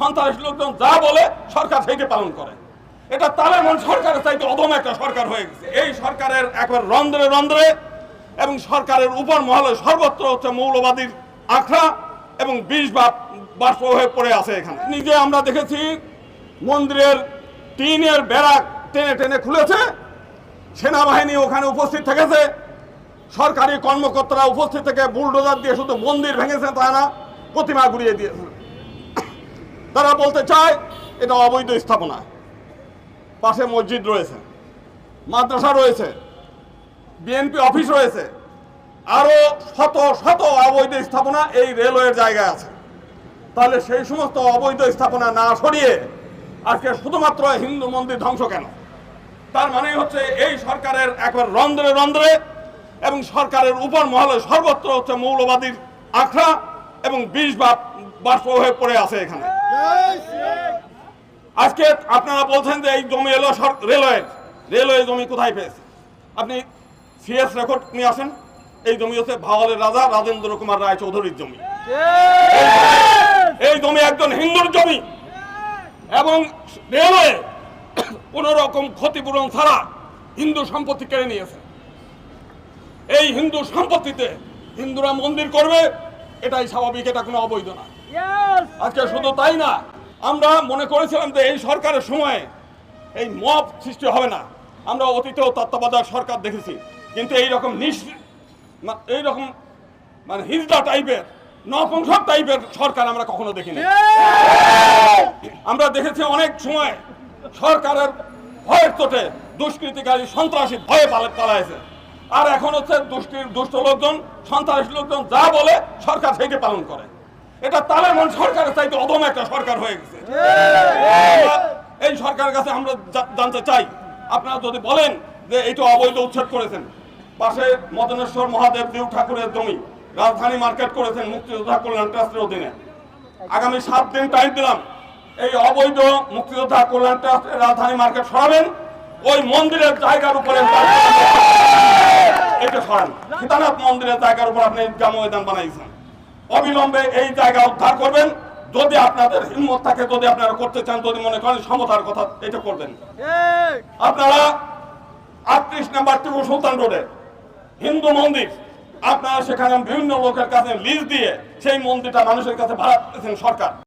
সন্ত্রাসী লোকজন যা বলে সরকার সেইটা পালন করে। এটা তালেবান সরকারের চাইতে অদম একটা সরকার হয়ে গেছে। এই সরকারের একবার রন্ধ্রে রন্ধ্রে এবং সরকারের উপর মহলে সর্বত্র হচ্ছে মৌলবাদীর আখড়া এবং বিষ বা বাষ্প হয়ে পড়ে আছে এখানে। নিজে আমরা দেখেছি মন্দিরের টিনের বেড়া টেনে টেনে খুলেছে। সেনাবাহিনী ওখানে উপস্থিত থেকেছে। সরকারি কর্মকর্তারা উপস্থিত থেকে বুলডোজার দিয়ে শুধু মন্দির ভেঙেছে তা না, প্রতিমা গুড়িয়ে দিয়েছে। তারা বলতে চায়, এটা অবৈধ স্থাপনা। পাশে মসজিদ রয়েছে, মাদ্রাসা রয়েছে বিএনপি অফিস রয়েছে, আরও শত শত অবৈধ স্থাপনা এই রেলওয়ের জায়গায় আছে। তাহলে সেই সমস্ত অবৈধ স্থাপনা না সরিয়ে আজকে শুধুমাত্র হিন্দু মন্দির ধ্বংস কেন? তার মানে হচ্ছে এই সরকারের একবার রন্ধ্রে রন্ধ্রে এবং সরকারের উপর মহলে সর্বত্র হচ্ছে মৌলবাদীর আখড়া এবং বিষ বা বাষ্প হয়ে পড়ে আছে এখানে। আজকে আপনারা বলছেন যে এই জমি এলো রেলওয়ের রেলওয়ে জমি কোথায় পেয়েছে? আপনি সিএস রেকর্ড নিয়ে আসেন। এই জমি হচ্ছে ভাওয়ালের রাজা রাজেন্দ্র কুমার রায় চৌধুরীর জমি। এই জমি একজন হিন্দুর জমি। এবং রেলওয়ে কোন রকম ক্ষতিপূরণ ছাড়া হিন্দু সম্পত্তি কেড়ে নিয়েছে। এই হিন্দু সম্পত্তিতে হিন্দুরা মন্দির করবে এটাই স্বাভাবিক এটা কোনো অবৈধ না। আজকে শুধু তাই না আমরা মনে করেছিলাম যে এই সরকারের সময় এই মব সৃষ্টি হবে না। আমরা অতীতেও তত্ত্বাবধায়ক সরকার দেখেছি কিন্তু এই রকম নিঃ এই রকম মানে হিজড়া টাইপের নপুংসক টাইপের সরকার আমরা কখনো দেখিনি। আমরা দেখেছি অনেক সময় সরকারের ভয়ের চোটে দুষ্কৃতিকারী সন্ত্রাসী ভয়ে পালা পালাইছে আর এখন হচ্ছে দুষ্টির দুষ্ট লোকজন, সন্ত্রাসী লোকজন যা বলে সরকার সেইটা পালন করে। এটা তালেবান সরকারের চাইতে অদম একটা সরকার হয়ে গেছে। এই সরকারের কাছে আমরা জানতে চাই, আপনারা যদি বলেন যে এইটা অবৈধ উচ্ছেদ করেছেন, পাশে মদনেশ্বর মহাদেব, দেব ঠাকুরের জমি, রাজধানী মার্কেট করেছেন মুক্তিযোদ্ধা কল্যাণ ট্রাস্টের অধীনে। আগামী সাত দিন টাইম দিলাম, এই অবৈধ মুক্তিযোদ্ধা কল্যাণ ট্রাস্টের রাজধানী মার্কেট সরাবেন, ওই মন্দিরের জায়গার উপরে এটা সরান। সীতানাথ মন্দিরের জায়গার উপর আপনি ঈদগাহ ময়দান বানাইছেন। অবিলম্বে এই জায়গা উদ্ধার করবেন। যদি আপনাদের হিম্মত থাকে যদি আপনারা করতে চান যদি মনে করেন সমতার কথা এটা করবেন। আপনারা আটত্রিশ নাম্বার টিপু সুলতান রোডে হিন্দু মন্দির আপনারা সেখানে বিভিন্ন লোকের কাছে লিজ দিয়ে সেই মন্দিরটা মানুষের কাছে ভাড়া সরকার।